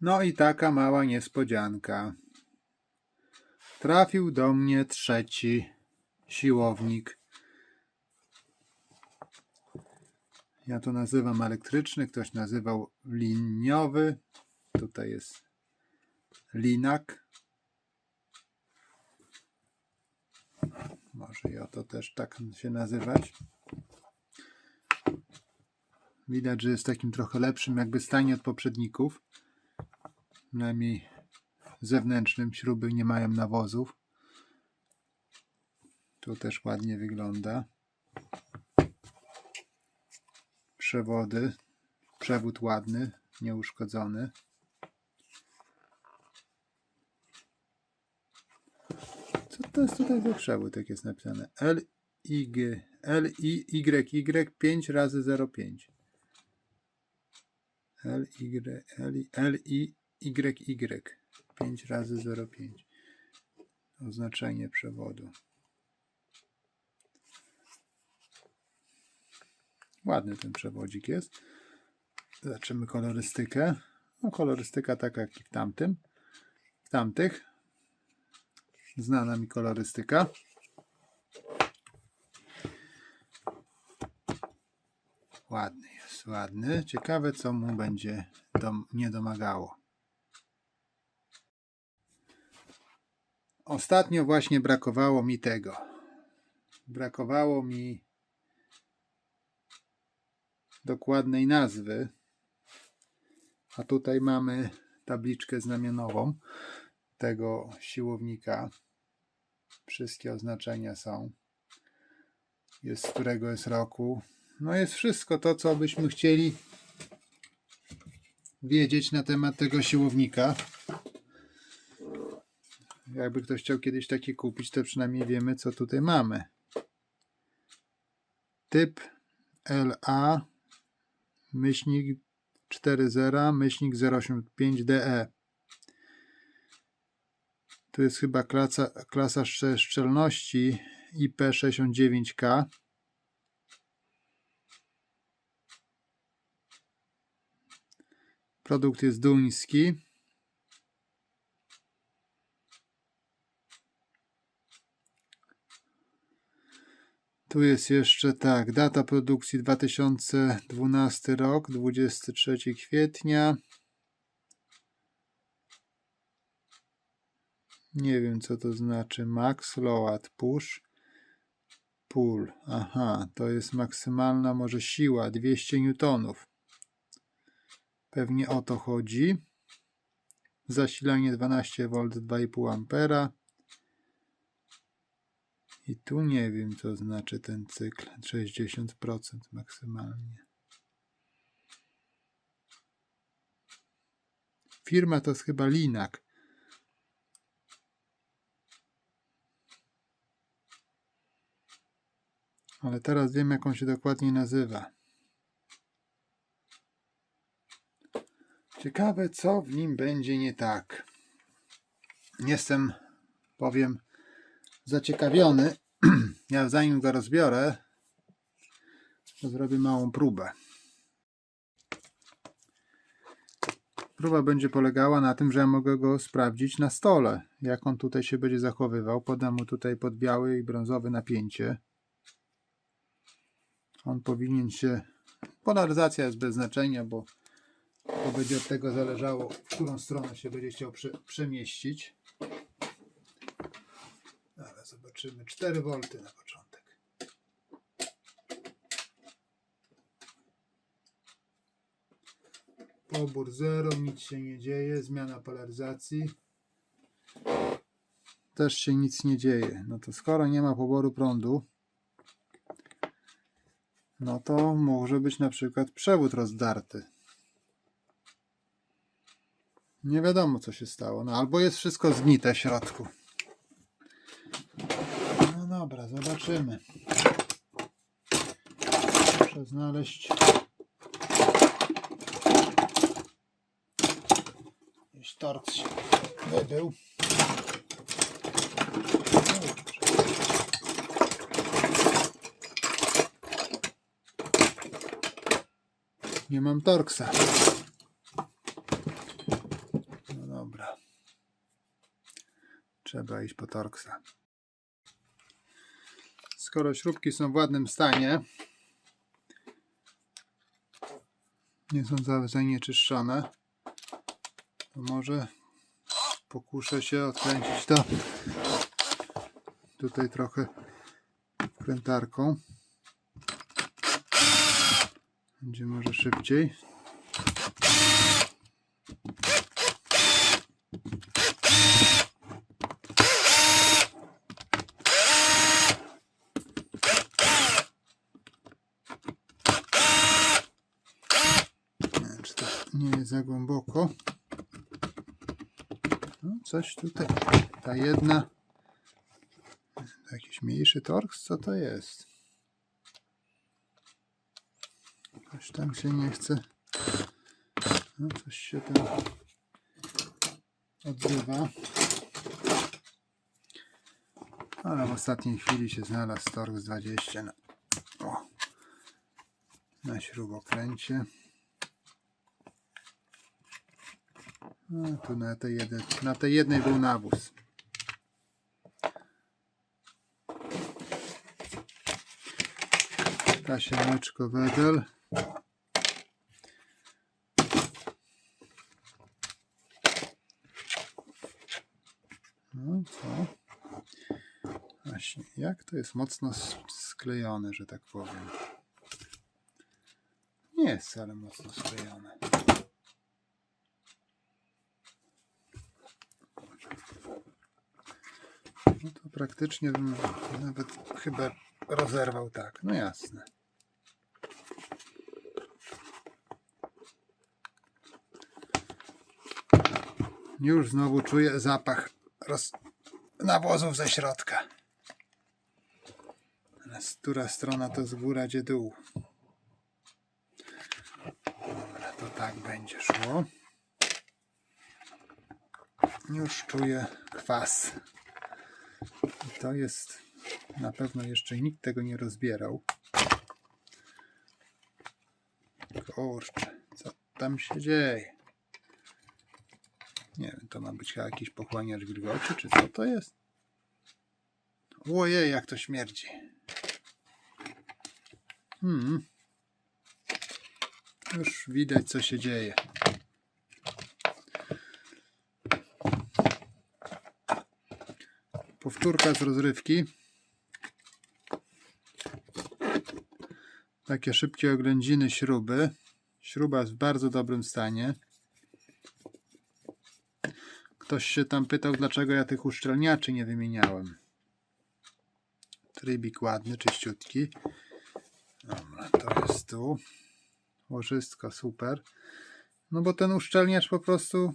No i taka mała niespodzianka. Trafił do mnie trzeci siłownik. Ja to nazywam elektryczny, ktoś nazywał liniowy. Tutaj jest linak. Może i o to też tak się nazywać. Widać, że jest takim trochę lepszym jakby stanie od poprzedników. Przynajmniej zewnętrznym śruby nie mają nawozów. Tu też ładnie wygląda. Przewody. Przewód ładny, nieuszkodzony. Co to jest tutaj za przewód, jak jest napisane? L, I, G, L, I, Y, 5 razy 0,5. L, Y, L, I, Y. 5 razy 0,5. Oznaczenie przewodu. Ładny ten przewodzik jest. Zobaczymy kolorystykę. No, kolorystyka taka jak i w tamtym. W tamtych. Znana mi kolorystyka. Ładny jest, ładny. Ciekawe, co mu będzie dom, nie domagało. Ostatnio właśnie brakowało mi tego. Brakowało mi dokładnej nazwy. A tutaj mamy tabliczkę znamionową tego siłownika. Wszystkie oznaczenia są. Jest z którego jest roku. No jest wszystko to, co byśmy chcieli wiedzieć na temat tego siłownika. Jakby ktoś chciał kiedyś taki kupić, to przynajmniej wiemy, co tutaj mamy. Typ LA myślnik 40 myślnik 085 DE. Tu jest chyba klasa, klasa szcze- szczelności IP69K. Produkt jest duński. Tu jest jeszcze tak, data produkcji 2012 rok, 23 kwietnia. Nie wiem co to znaczy. Max load push pull. Aha, to jest maksymalna może siła 200 newtonów. Pewnie o to chodzi. Zasilanie 12V 2,5 ampera. I tu nie wiem, co znaczy ten cykl. 60% maksymalnie. Firma to jest chyba Linak. Ale teraz wiem, jak on się dokładnie nazywa. Ciekawe, co w nim będzie nie tak. Jestem, powiem, zaciekawiony. Ja zanim go rozbiorę, to zrobię małą próbę. Próba będzie polegała na tym, że ja mogę go sprawdzić na stole, jak on tutaj się będzie zachowywał. Podam mu tutaj pod biały i brązowe napięcie. On powinien się. Polaryzacja jest bez znaczenia, bo to będzie od tego zależało, w którą stronę się będzie chciał prze, przemieścić. Zobaczymy. 4 V na początek. Pobór 0, nic się nie dzieje. Zmiana polaryzacji. Też się nic nie dzieje. No to skoro nie ma poboru prądu, no to może być na przykład przewód rozdarty. Nie wiadomo co się stało. No albo jest wszystko zgnite w środku. Dobra, zobaczymy. Muszę znaleźć. Gdzieś torc się wybył. Nie mam torksa. No dobra. Trzeba iść po torksa. Skoro śrubki są w ładnym stanie, nie są za- zanieczyszczone, to może pokuszę się odkręcić to tutaj trochę krętarką. Będzie może szybciej. Nie wiem, czy to nie jest za głęboko. No, coś tutaj. Ta jedna. Jakiś mniejszy torks? Co to jest? Coś tam się nie chce. No, coś się tam odzywa. Ale w ostatniej chwili się znalazł torks 20 na, o, na śrubokręcie. No, tu na tej, jeden, na tej jednej był nawóz. Tasiemeczko wedel. No co? Właśnie, jak to jest mocno sklejone, że tak powiem. Nie jest wcale mocno sklejone. No to praktycznie bym nawet chyba rozerwał tak. No jasne. Już znowu czuję zapach roz... nawozów ze środka. Teraz która strona to z góra, gdzie dół. Dobra, to tak będzie szło. Już czuję kwas. To jest na pewno jeszcze nikt tego nie rozbierał. Kurczę, co tam się dzieje? Nie wiem, to ma być jakiś pochłaniacz wilgoci, czy co to jest? Ojej, jak to śmierdzi. Hmm. Już widać, co się dzieje. Powtórka z rozrywki. Takie szybkie oględziny śruby. Śruba jest w bardzo dobrym stanie. Ktoś się tam pytał, dlaczego ja tych uszczelniaczy nie wymieniałem. Trybik ładny, czyściutki. Dobra, to jest tu. Łożysko super. No bo ten uszczelniacz po prostu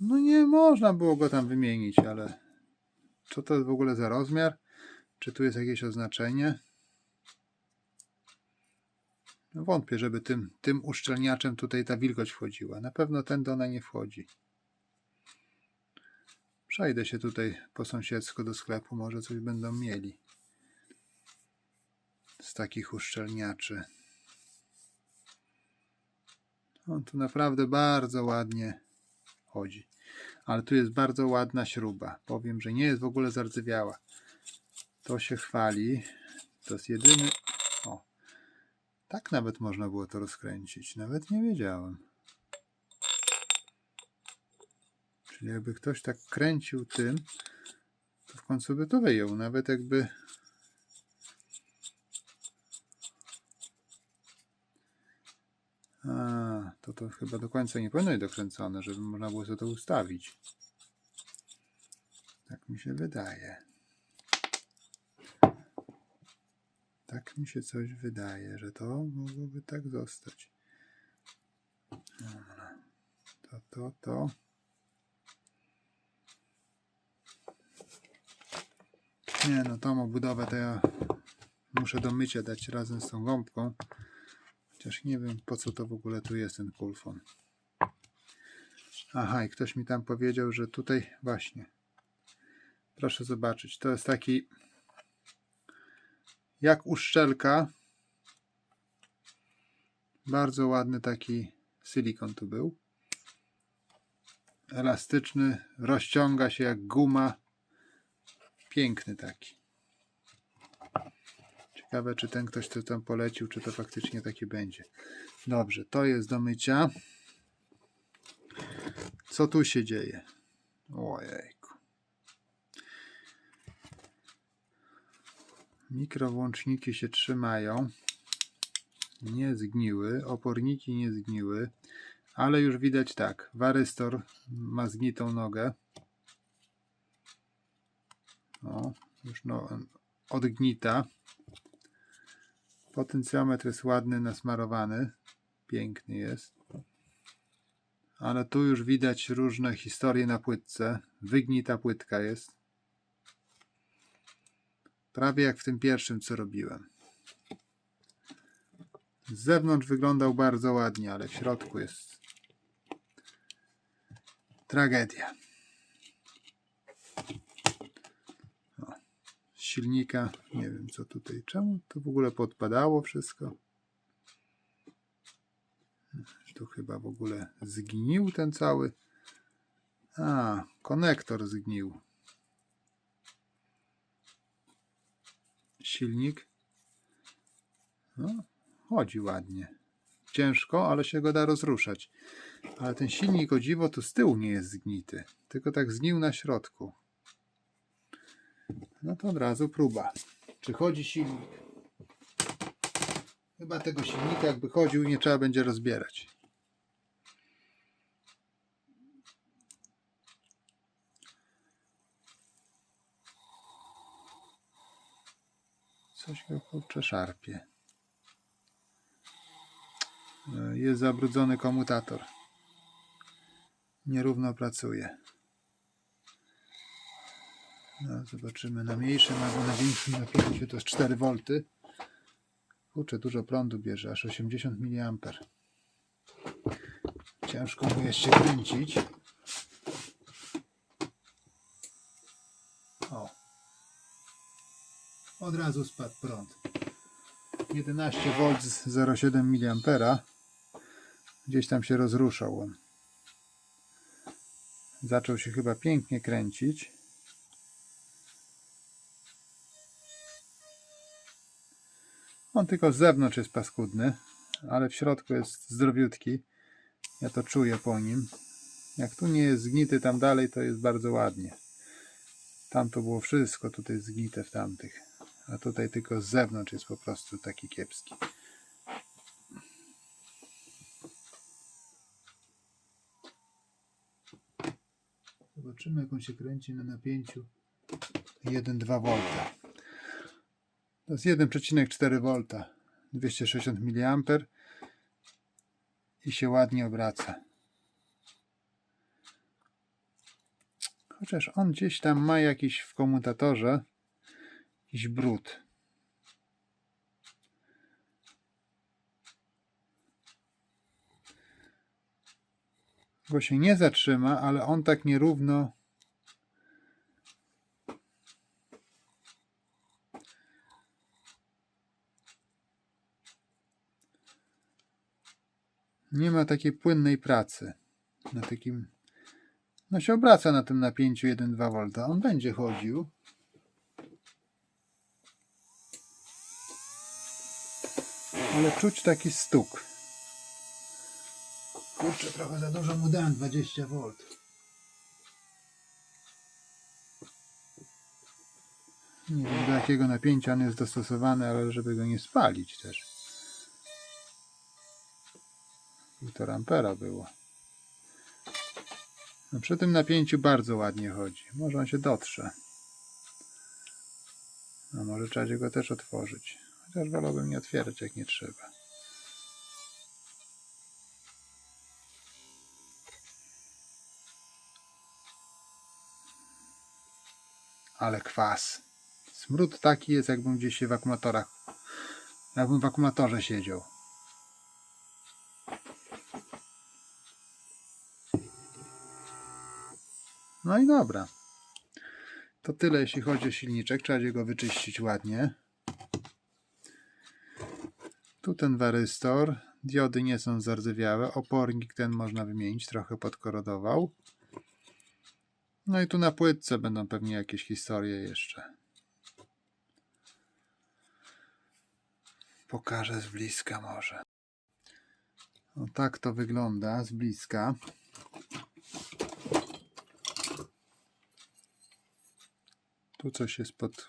no nie można było go tam wymienić, ale co to jest w ogóle za rozmiar? Czy tu jest jakieś oznaczenie? No wątpię, żeby tym, tym uszczelniaczem tutaj ta wilgoć wchodziła. Na pewno ten do ona nie wchodzi. Przejdę się tutaj po sąsiedzku do sklepu, może coś będą mieli z takich uszczelniaczy. On tu naprawdę bardzo ładnie chodzi. Ale tu jest bardzo ładna śruba. Powiem, że nie jest w ogóle zardzewiała. To się chwali. To jest jedyny. O, tak nawet można było to rozkręcić. Nawet nie wiedziałem. Czyli jakby ktoś tak kręcił tym, to w końcu by to wyjął. Nawet jakby. A, to to chyba do końca nie powinno być dokręcone, żeby można było sobie to ustawić. Tak mi się wydaje. Tak mi się coś wydaje, że to mogłoby tak zostać. Dobra. To, to, to. Nie no, tą obudowę to ja muszę do mycia dać razem z tą gąbką. Chociaż nie wiem po co to w ogóle tu jest ten kulfon. Aha, i ktoś mi tam powiedział, że tutaj właśnie. Proszę zobaczyć, to jest taki jak uszczelka. Bardzo ładny taki silikon tu był. elastyczny, rozciąga się jak guma. Piękny taki. Ciekawe, czy ten ktoś, kto tam polecił, czy to faktycznie takie będzie. Dobrze, to jest do mycia. Co tu się dzieje? Ojejku. Mikrowłączniki się trzymają. Nie zgniły. Oporniki nie zgniły. Ale już widać tak. Warystor ma zgnitą nogę. O, już no, odgnita. Potencjometr jest ładny, nasmarowany. Piękny jest. Ale tu już widać różne historie na płytce. Wygnita płytka jest. Prawie jak w tym pierwszym, co robiłem. Z zewnątrz wyglądał bardzo ładnie, ale w środku jest tragedia. O, z silnika, nie wiem co tutaj, czemu to w ogóle podpadało wszystko. Tu chyba w ogóle zgnił ten cały. A, konektor zgnił. Silnik. No, chodzi ładnie. Ciężko, ale się go da rozruszać. Ale ten silnik o dziwo tu z tyłu nie jest zgnity. Tylko tak zgnił na środku. No to od razu próba. Czy chodzi silnik? Chyba tego silnika jakby chodził nie trzeba będzie rozbierać. Coś go kurczę szarpie. E, Jest zabrudzony komutator. Nierówno pracuje. No, zobaczymy na mniejszym albo na większym napięciu. To jest 4 V. Kurczę, dużo prądu bierze, aż 80 mA. Ciężko mu jest się kręcić. O. Od razu spadł prąd. 11 V z 0,7 mA. Gdzieś tam się rozruszał on. Zaczął się chyba pięknie kręcić. On tylko z zewnątrz jest paskudny, ale w środku jest zdrowiutki. Ja to czuję po nim. Jak tu nie jest zgnity tam dalej, to jest bardzo ładnie. Tam to było wszystko tutaj zgnite w tamtych. A tutaj tylko z zewnątrz jest po prostu taki kiepski. Zobaczymy jak on się kręci na napięciu 1,2 V. To jest 1,4 V. 260 mA i się ładnie obraca. Chociaż on gdzieś tam ma jakiś w komutatorze jakiś brud. Go się nie zatrzyma, ale on tak nierówno nie ma takiej płynnej pracy. Na takim. No się obraca na tym napięciu 1,2 V. On będzie chodził. Ale czuć taki stuk. Kurczę, trochę za dużo mu dałem 20 V. Nie wiem do jakiego napięcia on jest dostosowany, ale żeby go nie spalić też. 1,5 ampera było. No przy tym napięciu bardzo ładnie chodzi. Może on się dotrze. No może trzeba go też otworzyć. Chociaż wolałbym nie otwierać jak nie trzeba. Ale kwas. Smród taki jest jakbym gdzieś się w akumulatorach jakbym w akumulatorze siedział. No i dobra. To tyle jeśli chodzi o silniczek. Trzeba go wyczyścić ładnie. Tu ten warystor. Diody nie są zardzewiałe. Opornik ten można wymienić. Trochę podkorodował. No i tu na płytce będą pewnie jakieś historie jeszcze. Pokażę z bliska może. O tak to wygląda z bliska. Tu coś jest pod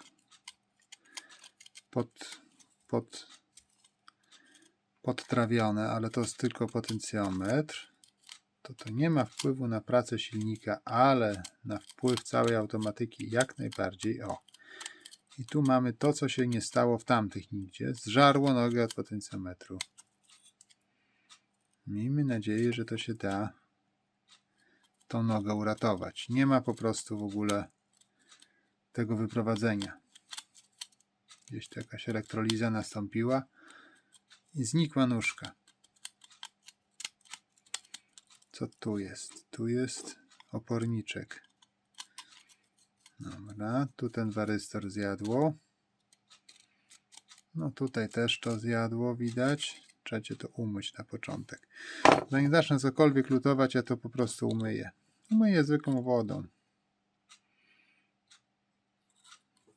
pod pod podtrawione, ale to jest tylko potencjometr. To to nie ma wpływu na pracę silnika, ale na wpływ całej automatyki jak najbardziej. O. I tu mamy to, co się nie stało w tamtych nigdzie. Zżarło nogę od potencjometru. Miejmy nadzieję, że to się da tą nogę uratować. Nie ma po prostu w ogóle tego wyprowadzenia. Gdzieś tu jakaś elektroliza nastąpiła i znikła nóżka. Co tu jest? Tu jest oporniczek. Dobra, tu ten warystor zjadło. No tutaj też to zjadło, widać. Trzecie to umyć na początek. Zanim zacznę cokolwiek lutować, ja to po prostu umyję. Umyję zwykłą wodą.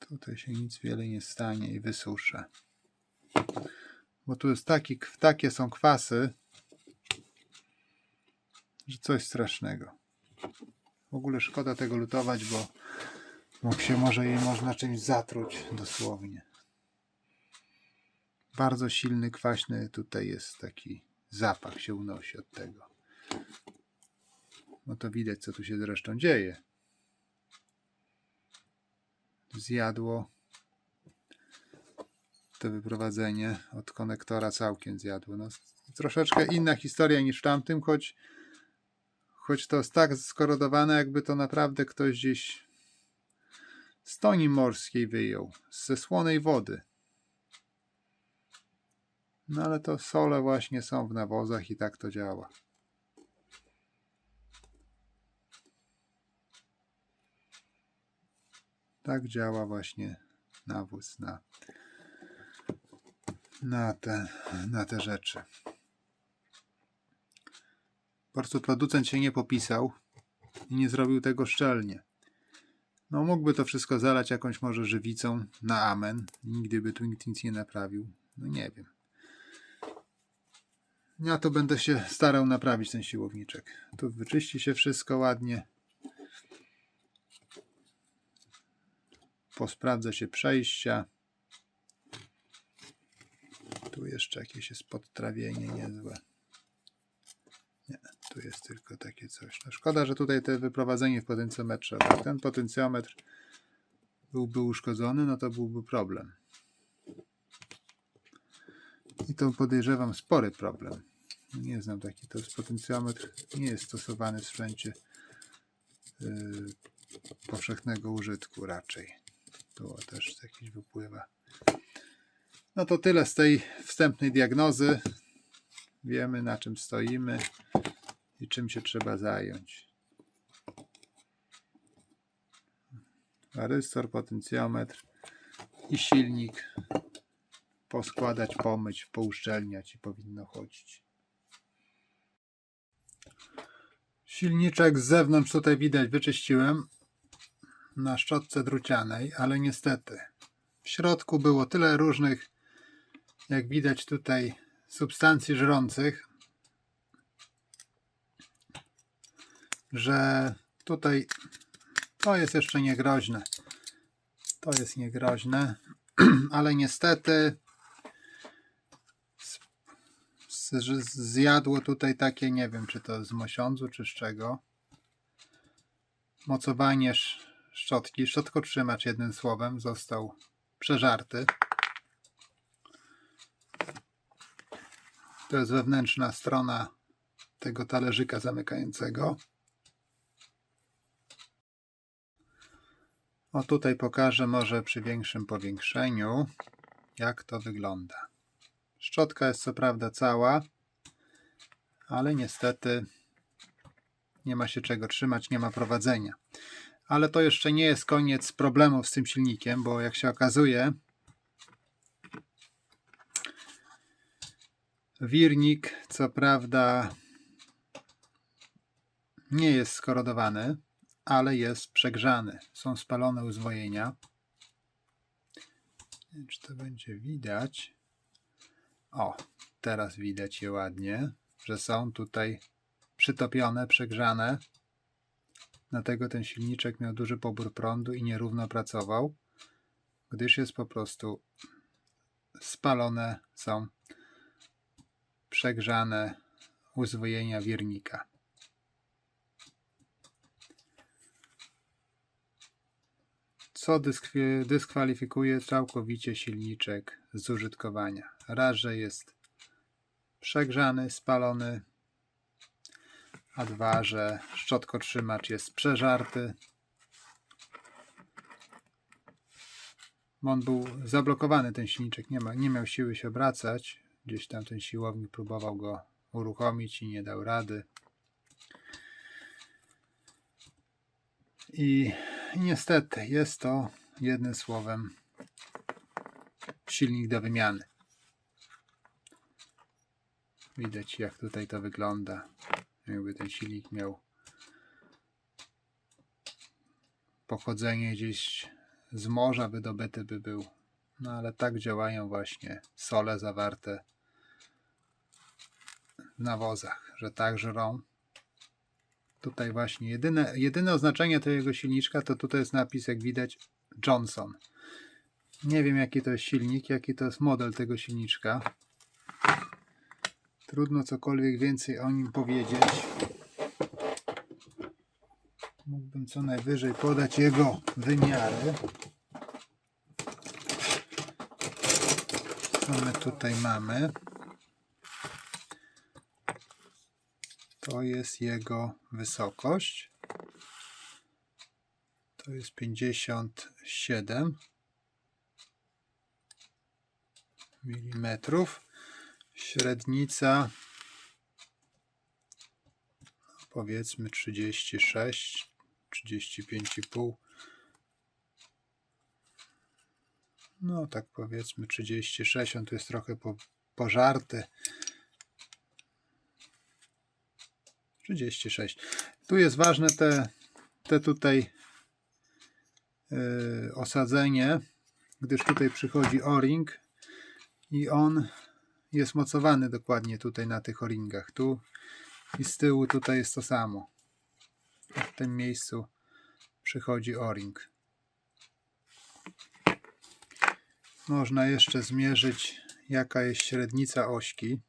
Tutaj się nic wiele nie stanie i wysuszę. Bo tu jest taki, takie są kwasy, że coś strasznego. W ogóle szkoda tego lutować, bo bo się może jej można czymś zatruć dosłownie. Bardzo silny, kwaśny tutaj jest taki zapach się unosi od tego. No to widać co tu się zresztą dzieje. Zjadło to wyprowadzenie od konektora całkiem zjadło. No, troszeczkę inna historia niż tamtym, choć, choć to jest tak skorodowane, jakby to naprawdę ktoś gdzieś z toni morskiej wyjął, ze słonej wody. No ale to sole właśnie są w nawozach i tak to działa. Tak działa właśnie nawóz na, na, te, na te rzeczy. Po prostu producent się nie popisał i nie zrobił tego szczelnie. No mógłby to wszystko zalać jakąś może żywicą na amen. Nigdy by tu nikt nic nie naprawił. No nie wiem. Ja to będę się starał naprawić ten siłowniczek. Tu wyczyści się wszystko ładnie. Posprawdza się przejścia. Tu jeszcze jakieś jest podtrawienie niezłe. Nie, tu jest tylko takie coś. No szkoda, że tutaj te wyprowadzenie w potencjometrze. Jak ten potencjometr byłby uszkodzony, no to byłby problem. I to podejrzewam spory problem. Nie znam taki, to jest potencjometr, nie jest stosowany w sprzęcie yy, powszechnego użytku raczej. Tu też jakiś wypływa. No to tyle z tej wstępnej diagnozy. Wiemy na czym stoimy i czym się trzeba zająć. Warystor, potencjometr i silnik poskładać, pomyć, pouszczelniać i powinno chodzić. Silniczek z zewnątrz tutaj widać wyczyściłem na szczotce drucianej, ale niestety w środku było tyle różnych, jak widać tutaj, substancji żrących, że tutaj to jest jeszcze niegroźne. To jest niegroźne, ale niestety zjadło tutaj takie, nie wiem czy to z mosiądzu czy z czego. Mocowanie szczotki, szczotkotrzymacz jednym słowem został przeżarty. To jest wewnętrzna strona tego talerzyka zamykającego. O tutaj pokażę może przy większym powiększeniu, jak to wygląda. Szczotka jest co prawda cała, ale niestety nie ma się czego trzymać, nie ma prowadzenia. Ale to jeszcze nie jest koniec problemów z tym silnikiem, bo jak się okazuje, wirnik co prawda nie jest skorodowany, ale jest przegrzany. Są spalone uzwojenia. Nie wiem, czy to będzie widać. O, teraz widać je ładnie, że są tutaj przytopione, przegrzane. Dlatego ten silniczek miał duży pobór prądu i nierówno pracował, gdyż jest po prostu spalone są przegrzane uzwojenia wirnika. Co dyskwalifikuje całkowicie silniczek z użytkowania? Raz, że jest przegrzany, spalony, a dwa, że szczotkotrzymacz jest przeżarty. On był zablokowany, ten silniczek, nie, ma, nie miał siły się obracać. Gdzieś tam ten siłownik próbował go uruchomić i nie dał rady. I, I niestety jest to jednym słowem silnik do wymiany. Widać jak tutaj to wygląda. Jakby ten silnik miał pochodzenie gdzieś z morza wydobyty by był. No ale tak działają właśnie sole zawarte w nawozach, że tak żrą. Tutaj właśnie jedyne, jedyne oznaczenie tego silniczka to tutaj jest napis, jak widać, Johnson. Nie wiem jaki to jest silnik, jaki to jest model tego silniczka. Trudno cokolwiek więcej o nim powiedzieć. Mógłbym co najwyżej podać jego wymiary. Co my tutaj mamy? To jest jego wysokość. To jest 57 milimetrów. Średnica powiedzmy 36, 35,5. No tak powiedzmy 36, on tu jest trochę po, pożarty. 36. Tu jest ważne te, te tutaj yy, osadzenie, gdyż tutaj przychodzi o-ring i on jest mocowany dokładnie tutaj na tych o-ringach. Tu i z tyłu tutaj jest to samo. W tym miejscu przychodzi o-ring. Można jeszcze zmierzyć jaka jest średnica ośki.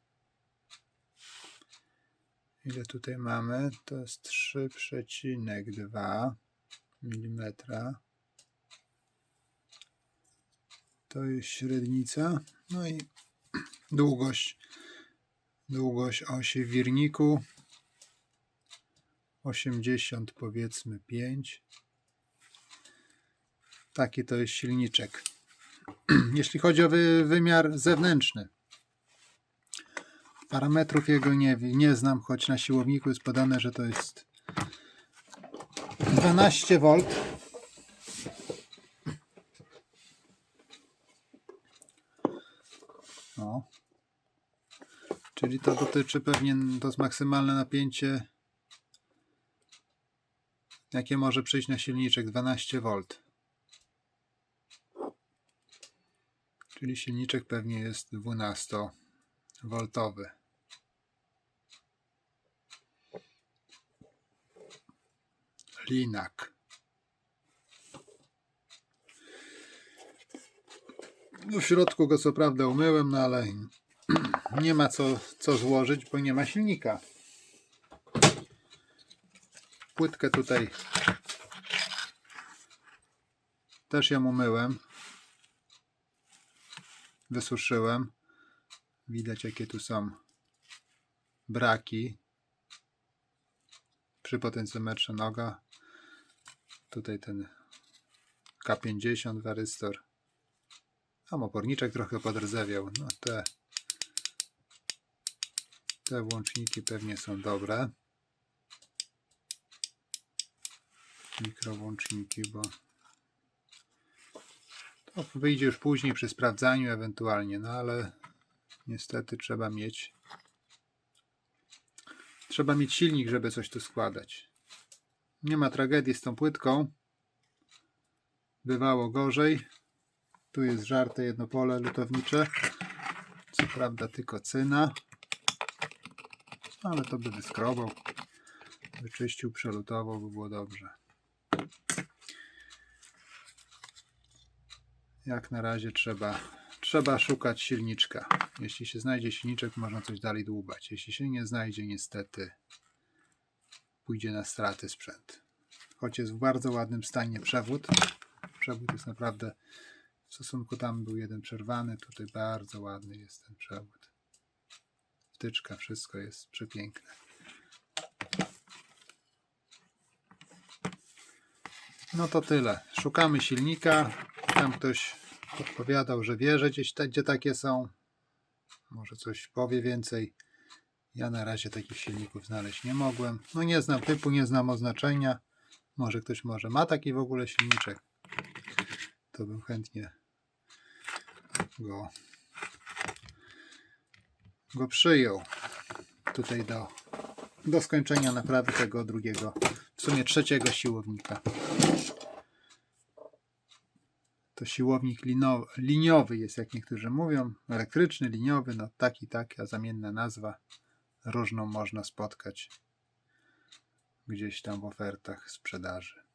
Ile tutaj mamy? To jest 3,2 mm. To jest średnica. No i długość. Długość osi wirniku. 80 powiedzmy 5 taki to jest silniczek. Jeśli chodzi o wy, wymiar zewnętrzny. Parametrów jego nie, nie znam choć na siłowniku jest podane, że to jest 12 V no Czyli to dotyczy pewnie, to jest maksymalne napięcie, jakie może przyjść na silniczek, 12 V. Czyli silniczek pewnie jest 12-woltowy. Linak. W środku go co prawda umyłem, no ale nie ma co, co złożyć, bo nie ma silnika. Płytkę tutaj też ją umyłem. Wysuszyłem. Widać jakie tu są braki. Przy potencjometrze noga. Tutaj ten K50 warystor. Tam oporniczek trochę podrdzewiał. No te te włączniki pewnie są dobre. Mikrowłączniki, bo to wyjdzie już później przy sprawdzaniu ewentualnie, no ale niestety trzeba mieć trzeba mieć silnik, żeby coś tu składać. Nie ma tragedii z tą płytką. Bywało gorzej. Tu jest żarte jedno pole lutownicze. Co prawda tylko cyna. Ale to by wyskrobał. Wyczyścił, przelutował, by było dobrze. Jak na razie trzeba, trzeba szukać silniczka. Jeśli się znajdzie silniczek, można coś dalej dłubać. Jeśli się nie znajdzie, niestety pójdzie na straty sprzęt. Choć jest w bardzo ładnym stanie przewód. Przewód jest naprawdę w stosunku tam był jeden przerwany, tutaj bardzo ładny jest ten przewód. Wtyczka, wszystko jest przepiękne. No to tyle. Szukamy silnika. Tam ktoś podpowiadał, że wie, że gdzieś ta, gdzie takie są. Może coś powie więcej. Ja na razie takich silników znaleźć nie mogłem. No nie znam typu, nie znam oznaczenia. Może ktoś może ma taki w ogóle silniczek. To bym chętnie go, go przyjął. Tutaj do, do skończenia naprawy tego drugiego, w sumie trzeciego siłownika. To siłownik lino, liniowy jest, jak niektórzy mówią. Elektryczny, liniowy, no taki, taka zamienna nazwa. Różną można spotkać gdzieś tam w ofertach sprzedaży.